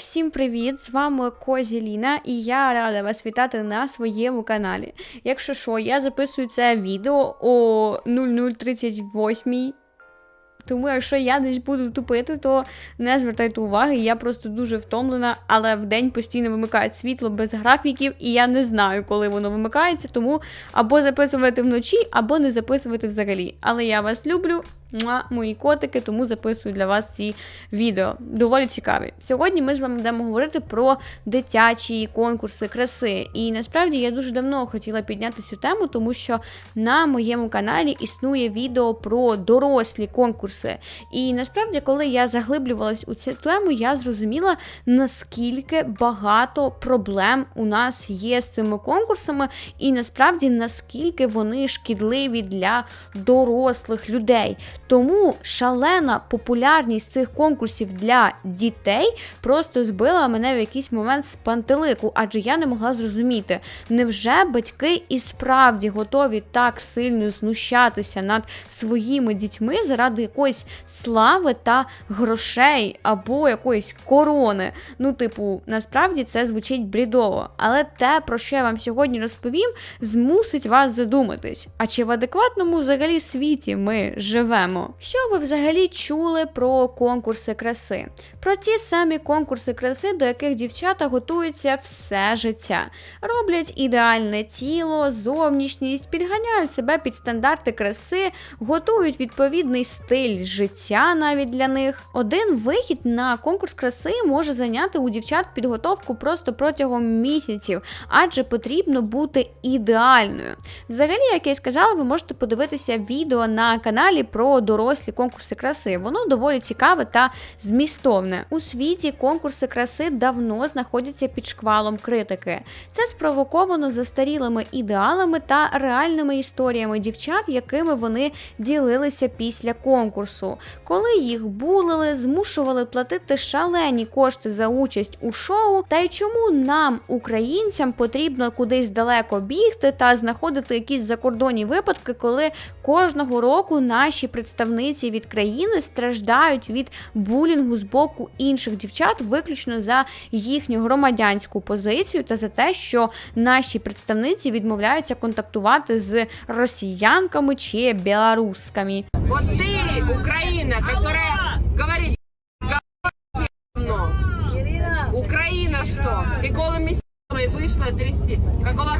Всім привіт! З вами Козі Ліна, і я рада вас вітати на своєму каналі. Якщо що, я записую це відео о 0038. Тому якщо я десь буду тупити, то не звертайте уваги, я просто дуже втомлена, але в день постійно вимикають світло без графіків, і я не знаю, коли воно вимикається, тому або записувати вночі, або не записувати взагалі. Але я вас люблю, мої котики, тому записую для вас ці відео. Доволі цікаві. Сьогодні ми з вами будемо говорити про дитячі конкурси краси. І насправді я дуже давно хотіла підняти цю тему, тому що на моєму каналі існує відео про дорослі конкурси. І насправді, коли я заглиблювалась у цю тему, я зрозуміла, наскільки багато проблем у нас є з цими конкурсами, і насправді наскільки вони шкідливі для дорослих людей. Тому шалена популярність цих конкурсів для дітей просто збила мене в якийсь момент з пантелику, адже я не могла зрозуміти, невже батьки і справді готові так сильно знущатися над своїми дітьми заради якоїсь слави та грошей або якоїсь корони. Ну, типу, насправді це звучить брідово. Але те, про що я вам сьогодні розповім, змусить вас задуматись. А чи в адекватному взагалі світі ми живемо? Що ви взагалі чули про конкурси краси? Про ті самі конкурси краси, до яких дівчата готуються все життя, роблять ідеальне тіло, зовнішність, підганяють себе під стандарти краси, готують відповідний стиль життя навіть для них. Один вихід на конкурс краси може зайняти у дівчат підготовку просто протягом місяців, адже потрібно бути ідеальною. Взагалі, як я й сказала, ви можете подивитися відео на каналі про дорослі конкурси краси. Воно доволі цікаве та змістовне. У світі конкурси краси давно знаходяться під шквалом критики. Це спровоковано застарілими ідеалами та реальними історіями дівчат, якими вони ділилися після конкурсу, коли їх булили, змушували платити шалені кошти за участь у шоу. Та й чому нам, українцям, потрібно кудись далеко бігти та знаходити якісь закордонні випадки, коли кожного року наші представниці від країни страждають від булінгу з боку інших дівчат, виключно за їхню громадянську позицію та за те, що наші представниці відмовляються контактувати з росіянками чи білорусками. Вот ты, Украина, которая говорит говно. Украина что? Ты голыми с***ой вышла трясти. Какого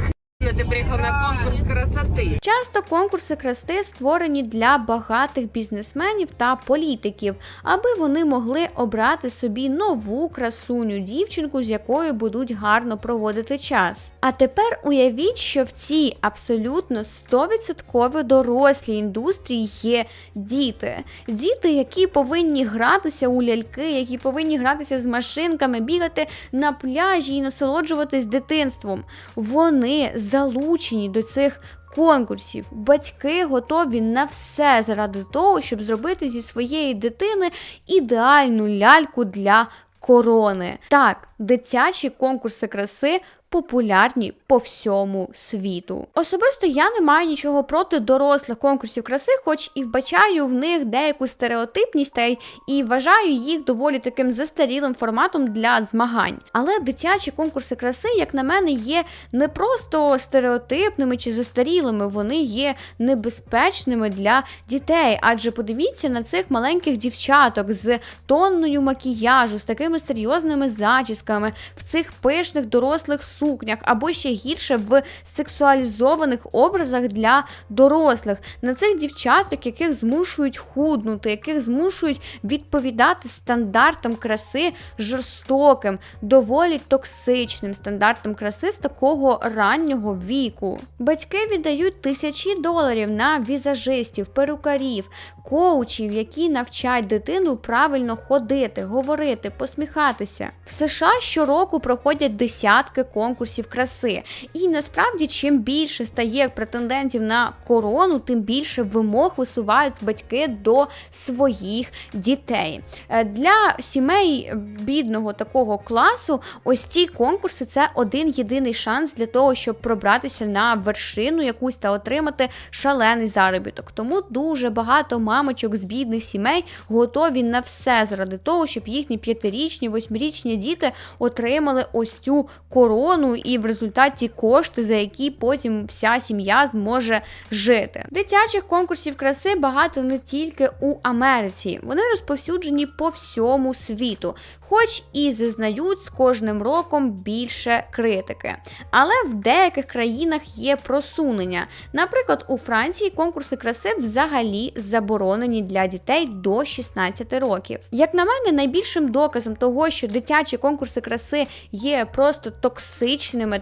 хрена ты приехал на конкурс красоты? Часто конкурси краси створені для багатих бізнесменів та політиків, аби вони могли обрати собі нову красуню дівчинку, з якою будуть гарно проводити час. А тепер уявіть, що в цій абсолютно 100% дорослій індустрії є діти. Діти, які повинні гратися у ляльки, які повинні гратися з машинками, бігати на пляжі і насолоджуватись дитинством. Вони залучені до цих конкурсів. Батьки готові на все заради того, щоб зробити зі своєї дитини ідеальну ляльку для корони. Так, дитячі конкурси краси. Популярні по всьому світу. Особисто я не маю нічого проти дорослих конкурсів краси, хоч і вбачаю в них деяку стереотипність та і вважаю їх доволі таким застарілим форматом для змагань. Але дитячі конкурси краси, як на мене, є не просто стереотипними чи застарілими, вони є небезпечними для дітей. Адже подивіться на цих маленьких дівчаток з тонною макіяжу, з такими серйозними зачісками, в цих пишних дорослих сукнях, або ще гірше в сексуалізованих образах для дорослих, на цих дівчаток, яких змушують худнути, яких змушують відповідати стандартам краси жорстоким, доволі токсичним стандартам краси з такого раннього віку. Батьки віддають тисячі доларів на візажистів, перукарів, коучів, які навчать дитину правильно ходити, говорити, посміхатися. В США щороку проходять десятки конкурсів конкурсів краси. І насправді, чим більше стає претендентів на корону, тим більше вимог висувають батьки до своїх дітей. Е, Для сімей бідного такого класу, ось ці конкурси це один єдиний шанс для того, щоб пробратися на вершину якусь та отримати шалений заробіток. Тому дуже багато мамочок з бідних сімей готові на все заради того, щоб їхні п'ятирічні, восьмирічні діти отримали ось цю корону і в результаті кошти, за які потім вся сім'я зможе жити. Дитячих конкурсів краси багато не тільки у Америці, вони розповсюджені по всьому світу, хоч і зазнають з кожним роком більше критики. Але в деяких країнах є просунення. Наприклад, у Франції конкурси краси взагалі заборонені для дітей до 16 років. Як на мене, найбільшим доказом того, що дитячі конкурси краси є просто токсичними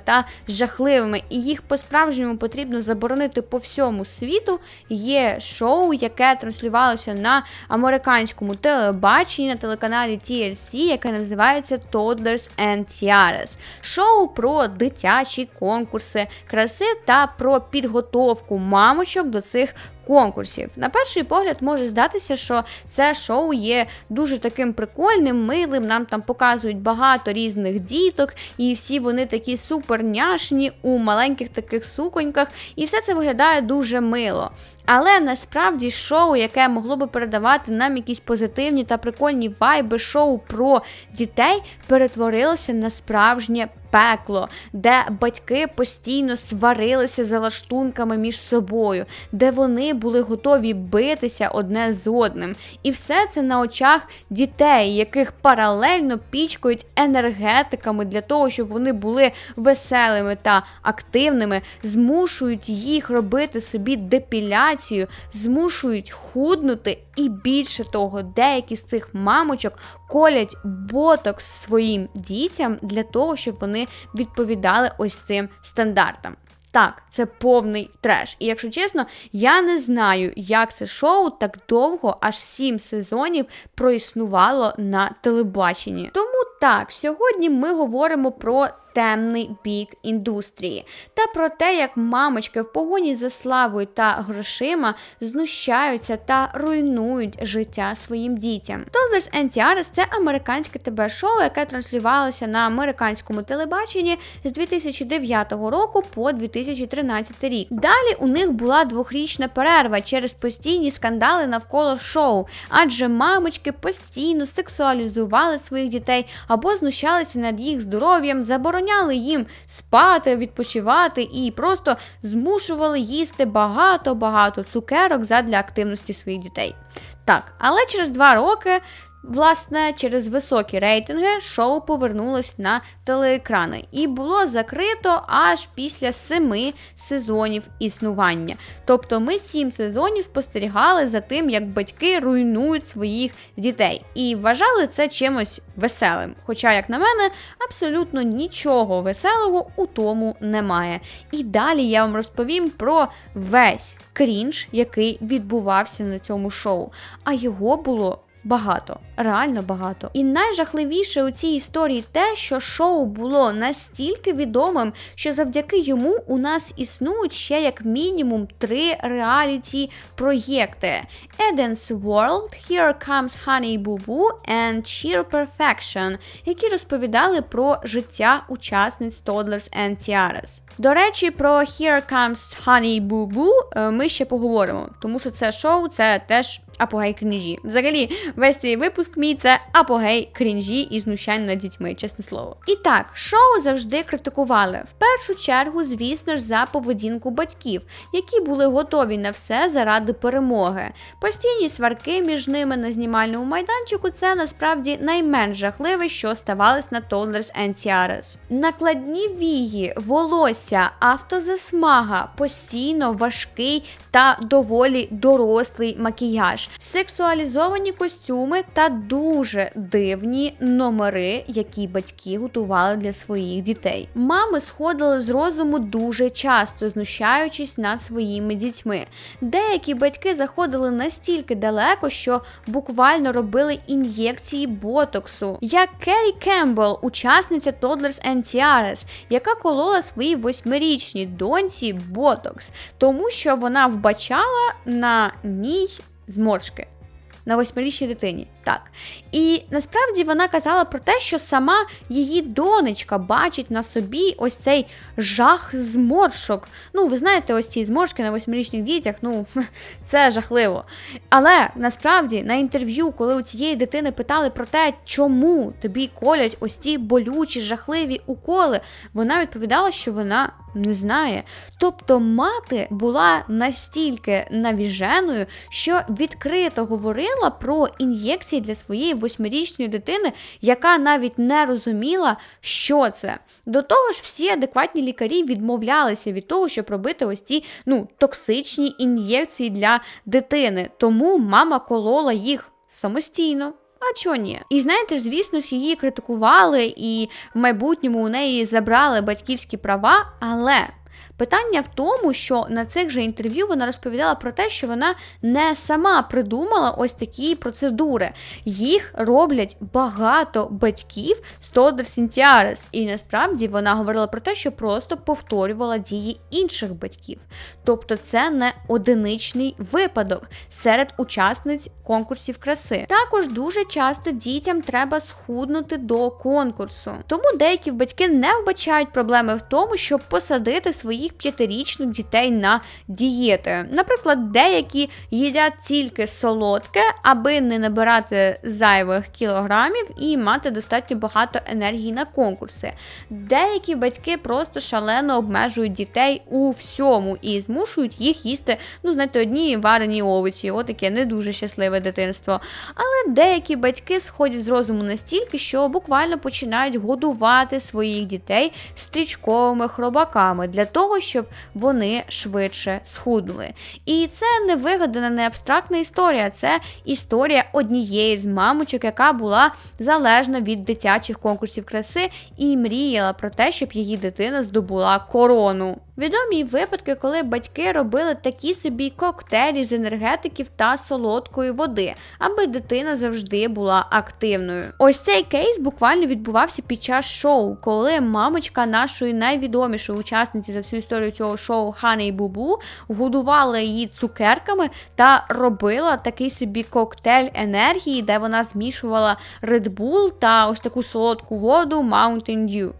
та жахливими, і їх по-справжньому потрібно заборонити по всьому світу, є шоу, яке транслювалося на американському телебаченні на телеканалі TLC, яке називається Toddlers and Tiaras. Шоу про дитячі конкурси краси та про підготовку мамочок до цих конкурсів. На перший погляд може здатися, що це шоу є дуже таким прикольним, милим. Нам там показують багато різних діток, і всі вони такі суперняшні у маленьких таких суконьках, і все це виглядає дуже мило. Але насправді шоу, яке могло би передавати нам якісь позитивні та прикольні вайби, шоу про дітей, перетворилося на справжнє пекло, де батьки постійно сварилися за лаштунками між собою, де вони були готові битися одне з одним. І все це на очах дітей, яких паралельно пічкають енергетиками для того, щоб вони були веселими та активними, змушують їх робити собі депіляцію, змушують худнути, і більше того, деякі з цих мамочок колять ботокс своїм дітям для того, щоб вони відповідали ось цим стандартам. Так, це повний треш. І якщо чесно, я не знаю, як це шоу так довго, аж сім сезонів проіснувало на телебаченні. Тому так, сьогодні ми говоримо про темний бік індустрії та про те, як мамочки в погоні за славою та грошима знущаються та руйнують життя своїм дітям. Toddlers Tiaras – це американське ТБ-шоу, яке транслювалося на американському телебаченні з 2009 року по 2013 рік. Далі у них була двохрічна перерва через постійні скандали навколо шоу, адже мамочки постійно сексуалізували своїх дітей або знущалися над їх здоров'ям, забороняли їм спати, відпочивати і просто змушували їсти багато-багато цукерок задля активності своїх дітей. Так, але через два роки. Власне, через високі рейтинги шоу повернулось на телеекрани і було закрито аж після семи сезонів існування. Тобто ми сім сезонів спостерігали за тим, як батьки руйнують своїх дітей, і вважали це чимось веселим. Хоча, як на мене, абсолютно нічого веселого у тому немає. І далі я вам розповім про весь крінж, який відбувався на цьому шоу. А його було багато, реально багато. І найжахливіше у цій історії те, що шоу було настільки відомим, що завдяки йому у нас існують ще як мінімум три реаліті проєкти: Eden's World, Here Comes Honey Boo Boo and Cheer Perfection, які розповідали про життя учасниць Toddlers and Tiaras. До речі, про Here Comes Honey Boo Boo е, ми ще поговоримо, тому що це шоу це теж апогей крінжі. Взагалі, весь цей випуск мій це апогей крінжі і знущань над дітьми, чесне слово. І так, шоу завжди критикували. В першу чергу, звісно ж, за поведінку батьків, які були готові на все заради перемоги. Постійні сварки між ними на знімальному майданчику це насправді найменш жахливе, що ставалось на Toddlers and Tiaras. Накладні вії, волосся, автозасмага, постійно важкий та доволі дорослий макіяж. Сексуалізовані костюми та дуже дивні номери, які батьки готували для своїх дітей. Мами сходили з розуму дуже часто, знущаючись над своїми дітьми. Деякі батьки заходили настільки далеко, що буквально робили ін'єкції ботоксу, як Керрі Кембл, учасниця Toddlers and Tiaras, яка колола своїй восьмирічній доньці ботокс, тому що вона вбачала на ній зморшки. На восьмирічній дитині, так. І насправді вона казала про те, що сама її донечка бачить на собі ось цей жах зморшок. Ну, ви знаєте, ось ці зморшки на восьмирічних дітях, ну це жахливо. Але насправді на інтерв'ю, коли у цієї дитини питали про те, чому тобі колять ось ці болючі, жахливі уколи, вона відповідала, що вона не знає. Тобто мати була настільки навіженою, що відкрито говорила про ін'єкції для своєї восьмирічної дитини, яка навіть не розуміла, що це. До того ж, всі адекватні лікарі відмовлялися від того, щоб робити ось ці ну, токсичні ін'єкції для дитини. Тому мама колола їх самостійно. А чого ні? І знаєте ж, звісно ж, її критикували, і в майбутньому у неї забрали батьківські права, але. Питання в тому, що на цих же інтерв'ю вона розповідала про те, що вона не сама придумала ось такі процедури. Їх роблять багато батьків з and Tiaras. І насправді вона говорила про те, що просто повторювала дії інших батьків. Тобто це не одиничний випадок серед учасниць конкурсів краси. Також дуже часто дітям треба схуднути до конкурсу. Тому деякі батьки не вбачають проблеми в тому, щоб посадити своїх п'ятирічних дітей на дієти. Наприклад, деякі їдять тільки солодке, аби не набирати зайвих кілограмів і мати достатньо багато енергії на конкурси. Деякі батьки просто шалено обмежують дітей у всьому і змушують їх їсти, ну, знаєте, одні варені овочі, отаке не дуже щасливе дитинство. Але деякі батьки сходять з розуму настільки, що буквально починають годувати своїх дітей стрічковими хробаками для того, щоб вони швидше схуднули. І це не вигадана, не абстрактна історія, це історія однієї з мамочок, яка була залежна від дитячих конкурсів краси і мріяла про те, щоб її дитина здобула корону. Відомі випадки, коли батьки робили такі собі коктейлі з енергетиків та солодкої води, аби дитина завжди була активною. Ось цей кейс буквально відбувався під час шоу, коли мамочка нашої найвідомішої учасниці за всю історію цього шоу Хани Бубу годувала її цукерками та робила такий собі коктейль енергії, де вона змішувала Red Bull та ось таку солодку воду Mountain Dew.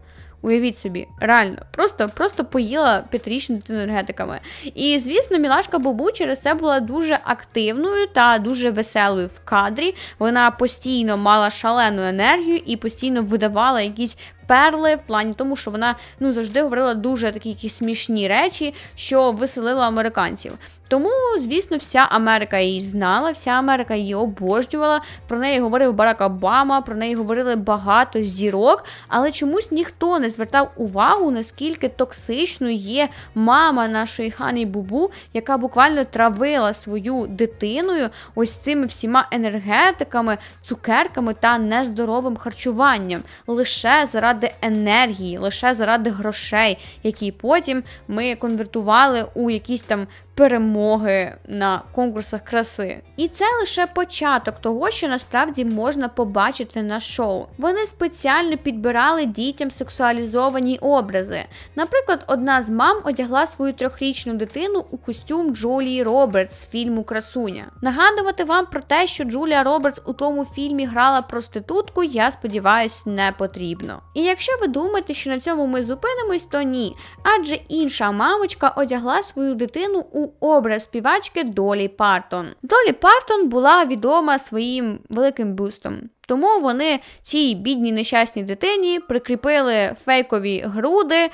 Уявіть собі, реально, просто просто поїла п'ятирічну дитину енергетиками. І звісно, мілашка Бобу через це була дуже активною та дуже веселою в кадрі. Вона постійно мала шалену енергію і постійно видавала якісь. Перли в плані тому, що вона ну завжди говорила дуже такі якісь смішні речі, що веселила американців. Тому, звісно, вся Америка її знала, вся Америка її обожнювала. Про неї говорив Барак Обама, про неї говорили багато зірок, але чомусь ніхто не звертав увагу, наскільки токсичною є мама нашої Хані Бубу, яка буквально травила свою дитиною ось цими всіма енергетиками, цукерками та нездоровим харчуванням лише заради енергії, лише заради грошей, які потім ми конвертували у якісь там перемоги на конкурсах краси. І це лише початок того, що насправді можна побачити на шоу. Вони спеціально підбирали дітям сексуалізовані образи. Наприклад, одна з мам одягла свою трьохрічну дитину у костюм Джулії Робертс з фільму Красуня. Нагадувати вам про те, що Джулія Робертс у тому фільмі грала проститутку, я сподіваюсь, не потрібно. І якщо ви думаєте, що на цьому ми зупинимось, то ні. Адже інша мамочка одягла свою дитину у образ співачки Долі Партон. Долі Партон була відома своїм великим бюстом. Тому вони цій бідній нещасній дитині прикріпили фейкові груди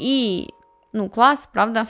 і. Ну, клас, правда?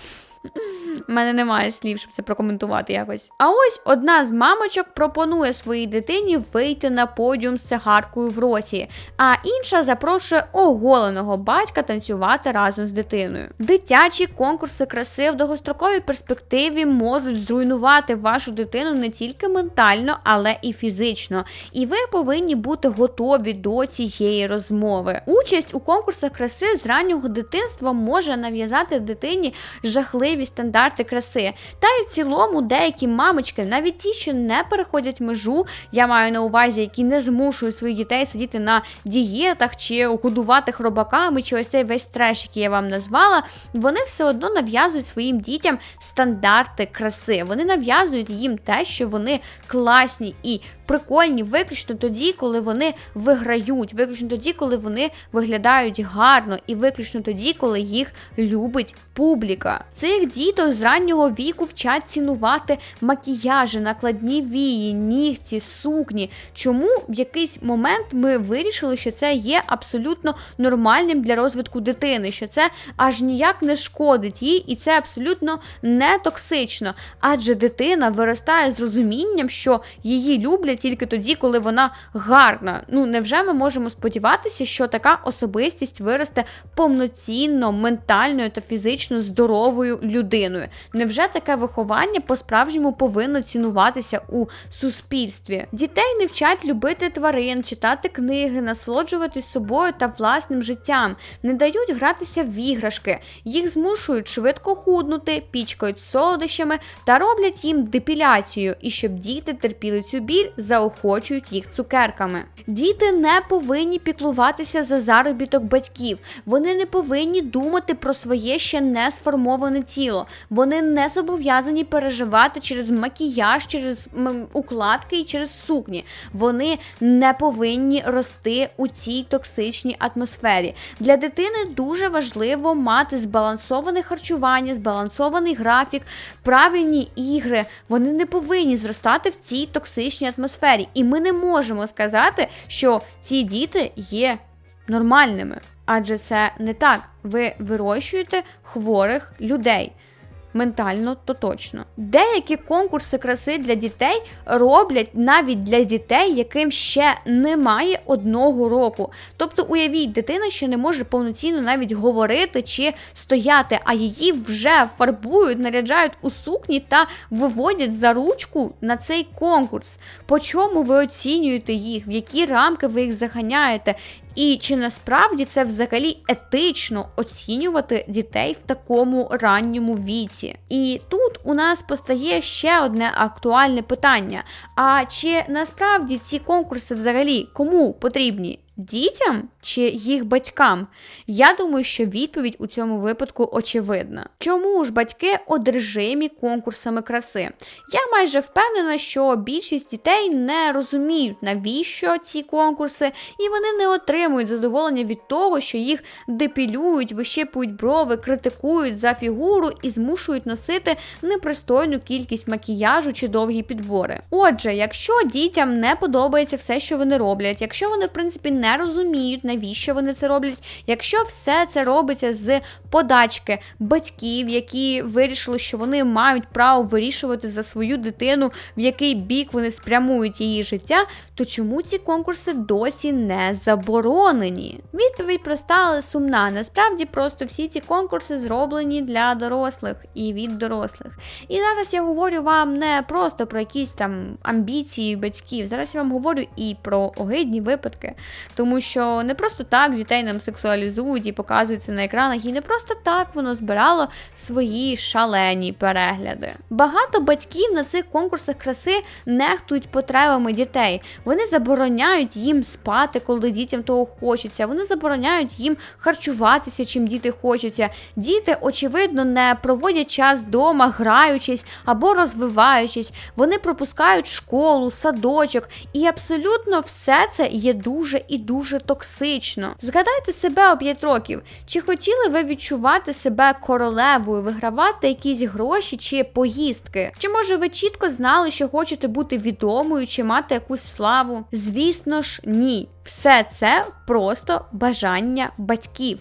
У мене немає слів, щоб це прокоментувати якось. А ось одна з мамочок пропонує своїй дитині вийти на подіум з цигаркою в роті, а інша запрошує оголеного батька танцювати разом з дитиною. Дитячі конкурси краси в довгостроковій перспективі можуть зруйнувати вашу дитину не тільки ментально, але і фізично. І ви повинні бути готові до цієї розмови. Участь у конкурсах краси з раннього дитинства може нав'язати дитині жахливі стандарти краси. Та й в цілому деякі мамочки, навіть ті, що не переходять межу, я маю на увазі, які не змушують своїх дітей сидіти на дієтах чи годувати хробаками, чи ось цей весь треш, який я вам назвала, вони все одно нав'язують своїм дітям стандарти краси. Вони нав'язують їм те, що вони класні і прикольні виключно тоді, коли вони виграють, виключно тоді, коли вони виглядають гарно, і виключно тоді, коли їх любить публіка. Цих діток з раннього віку вчать цінувати макіяжі, накладні вії, нігті, сукні. Чому в якийсь момент ми вирішили, що це є абсолютно нормальним для розвитку дитини, що це аж ніяк не шкодить їй, і це абсолютно не токсично. Адже дитина виростає з розумінням, що її люблять тільки тоді, коли вона гарна. Ну невже ми можемо сподіватися, що така особистість виросте повноцінно, ментальною та фізично здоровою людиною? Невже таке виховання по-справжньому повинно цінуватися у суспільстві? Дітей не вчать любити тварин, читати книги, насолоджуватись собою та власним життям, не дають гратися в іграшки, їх змушують швидко худнути, пічкають солодощами та роблять їм депіляцію, і щоб діти терпіли цю біль, заохочують їх цукерками. Діти не повинні піклуватися за заробіток батьків, вони не повинні думати про своє ще не сформоване тіло. Вони не зобов'язані переживати через макіяж, через укладки і через сукні. Вони не повинні рости у цій токсичній атмосфері. Для дитини дуже важливо мати збалансоване харчування, збалансований графік, правильні ігри. Вони не повинні зростати в цій токсичній атмосфері. І ми не можемо сказати, що ці діти є нормальними. Адже це не так. Ви вирощуєте хворих людей. Ментально то точно. Деякі конкурси краси для дітей роблять навіть для дітей, яким ще немає одного року. Тобто, уявіть, дитина ще не може повноцінно навіть говорити чи стояти, а її вже фарбують, наряджають у сукні та виводять за ручку на цей конкурс. По чому ви оцінюєте їх, в які рамки ви їх заганяєте? І чи насправді це взагалі етично оцінювати дітей в такому ранньому віці? І тут у нас постає ще одне актуальне питання: а чи насправді ці конкурси взагалі кому потрібні? Дітям чи їх батькам? Я думаю, що відповідь у цьому випадку очевидна. Чому ж батьки одержимі конкурсами краси? Я майже впевнена, що більшість дітей не розуміють, навіщо ці конкурси, і вони не отримують задоволення від того, що їх депілюють, вищипують брови, критикують за фігуру і змушують носити непристойну кількість макіяжу чи довгі підбори. Отже, якщо дітям не подобається все, що вони роблять, якщо вони в принципі не розуміють, навіщо вони це роблять, якщо все це робиться з подачки батьків, які вирішили, що вони мають право вирішувати за свою дитину, в який бік вони спрямують її життя, то чому ці конкурси досі не заборонені? Відповідь проста, але сумна. Насправді просто всі ці конкурси зроблені для дорослих і від дорослих. І зараз я говорю вам не просто про якісь там амбіції батьків. Зараз я вам говорю і про огидні випадки. Тому що не просто так дітей нам сексуалізують і показують це на екранах, і не просто так воно збирало свої шалені перегляди. Багато батьків на цих конкурсах краси нехтують потребами дітей. Вони забороняють їм спати, коли дітям того хочеться. Вони забороняють їм харчуватися, чим діти хочуться. Діти, очевидно, не проводять час вдома, граючись або розвиваючись. Вони пропускають школу, садочок, і абсолютно все це є дуже і дуже токсично. Згадайте себе у 5 років. Чи хотіли ви відчувати себе королевою, вигравати якісь гроші чи поїздки? Чи може ви чітко знали, що хочете бути відомою чи мати якусь славу? Звісно ж, ні. Все це просто бажання батьків.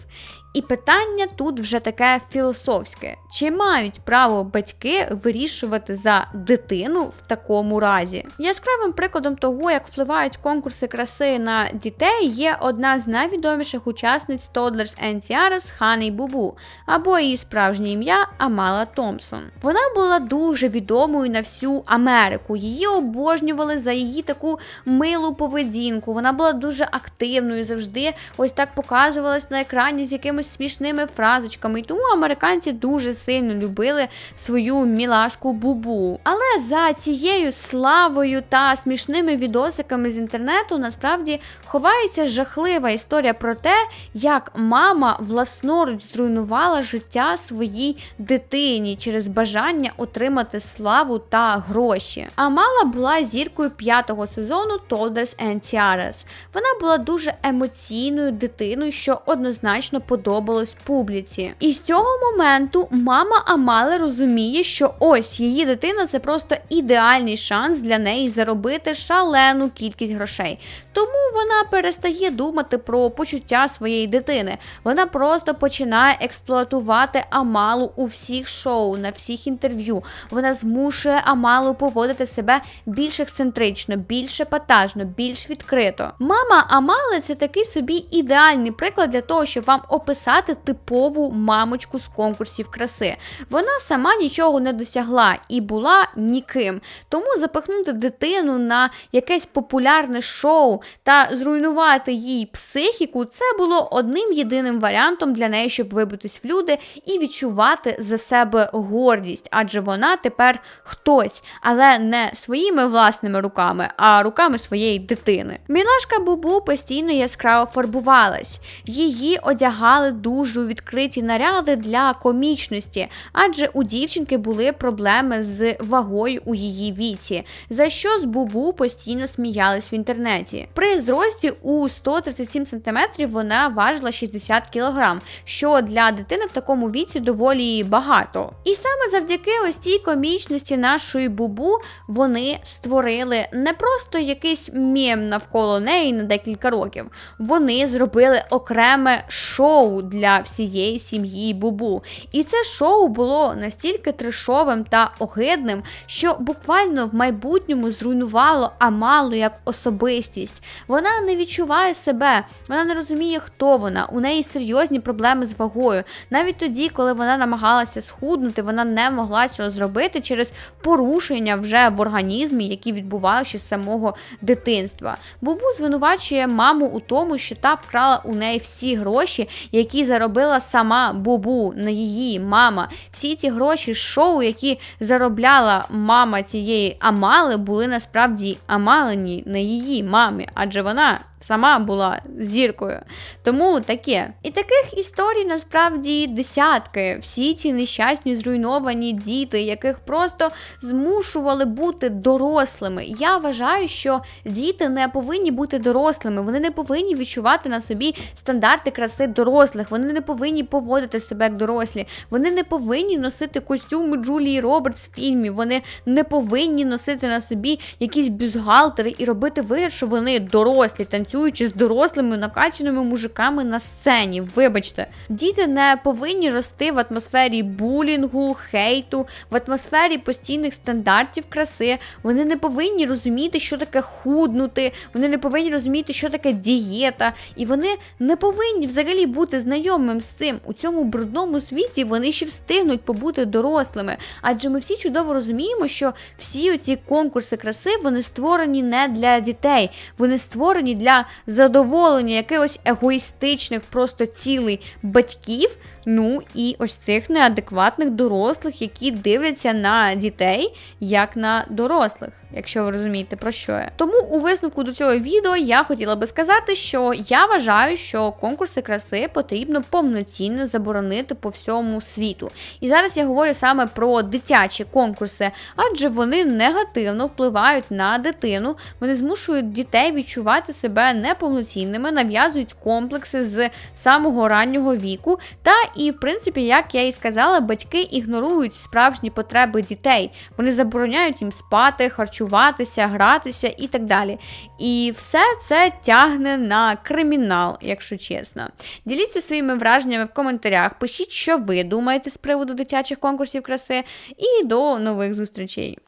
І питання тут вже таке філософське: чи мають право батьки вирішувати за дитину в такому разі? Яскравим прикладом того, як впливають конкурси краси на дітей, є одна з найвідоміших учасниць Toddlers and Tiaras Хани Бубу, або її справжнє ім'я Амала Томпсон. Вона була дуже відомою на всю Америку. Її обожнювали за її таку милу поведінку. Вона була дуже активною, завжди ось так показувалась на екрані з якимись смішними фразочками. І тому американці дуже сильно любили свою мілашку Бубу. Але за цією славою та смішними відосиками з інтернету насправді ховається жахлива історія про те, як мама власноруч зруйнувала життя своїй дитині через бажання отримати славу та гроші. Амала була зіркою п'ятого сезону Toddlers and Tiaras. Вона була дуже емоційною дитиною, що однозначно подобалось публіці. І з цього моменту мама Амали розуміє, що ось її дитина це просто ідеальний шанс для неї заробити шалену кількість грошей. Тому вона перестає думати про почуття своєї дитини. Вона просто починає експлуатувати Амалу у всіх шоу, на всіх інтерв'ю. Вона змушує Амалу поводити себе більш ексцентрично, більш епатажно, більш відкрито. Мама Амали це такий собі ідеальний приклад для того, щоб вам описати типову мамочку з конкурсів краси. Вона сама нічого не досягла і була ніким. Тому запихнути дитину на якесь популярне шоу та зруйнувати їй психіку, це було одним єдиним варіантом для неї, щоб вибитись в люди і відчувати за себе гордість, адже вона тепер хтось, але не своїми власними руками, а руками своєї дитини. Мілашка Бубу постійно яскраво фарбувалась. Її одягали дуже відкриті наряди для комічності, адже у дівчинки були проблеми з вагою у її віці, за що з Бубу постійно сміялись в інтернеті. При зрості у 137 см вона важила 60 кг, що для дитини в такому віці доволі багато. І саме завдяки ось цій комічності нашої Бубу вони створили не просто якийсь мєм навколо неї декілька років. Вони зробили окреме шоу для всієї сім'ї Бубу. І це шоу було настільки трешовим та огидним, що буквально в майбутньому зруйнувало Амалу як особистість. Вона не відчуває себе, вона не розуміє, хто вона. У неї серйозні проблеми з вагою. Навіть тоді, коли вона намагалася схуднути, вона не могла цього зробити через порушення вже в організмі, які відбувалися з самого дитинства. Бубу звинувачує маму у тому, що та вкрала у неї всі гроші, які заробила сама Бубу, не її мама. Всі ці гроші шоу, які заробляла мама цієї Амали, були насправді Амалені, не її мамі, адже вона сама була зіркою. Тому таке. І таких історій насправді десятки. Всі ці нещасні зруйновані діти, яких просто змушували бути дорослими. Я вважаю, що діти не повинні бути дорослими, вони не повинні відчувати на собі стандарти краси дорослих, вони не повинні поводити себе як дорослі, вони не повинні носити костюми Джулії Робертс в фільмі, вони не повинні носити на собі якісь бюзгалтери і робити вигляд, що вони дорослі, танцюючи з дорослими накачаними мужиками на сцені. Вибачте, діти не повинні рости в атмосфері булінгу, хейту, в атмосфері постійних стандартів краси. Вони не повинні розуміти, що таке худнути, вони не повинні розуміти, що таке дієта, і вони не повинні взагалі бути знайомим з цим. У цьому брудному світі вони ще встигнуть побути дорослими. Адже ми всі чудово розуміємо, що всі оці конкурси краси вони створені не для дітей, вони створені для задоволення якихось егоїстичних просто цілей батьків. Ну і ось цих неадекватних дорослих, які дивляться на дітей як на дорослих, якщо ви розумієте про що я. Тому у висновку до цього відео я хотіла би сказати, що я вважаю, що конкурси краси потрібно повноцінно заборонити по всьому світу. І зараз я говорю саме про дитячі конкурси, адже вони негативно впливають на дитину, вони змушують дітей відчувати себе неповноцінними, нав'язують комплекси з самого раннього віку та і, в принципі, як я і сказала, батьки ігнорують справжні потреби дітей. Вони забороняють їм спати, харчуватися, гратися і так далі. І все це тягне на кримінал, якщо чесно. Діліться своїми враженнями в коментарях, пишіть, що ви думаєте з приводу дитячих конкурсів краси, і до нових зустрічей.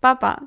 Па-па!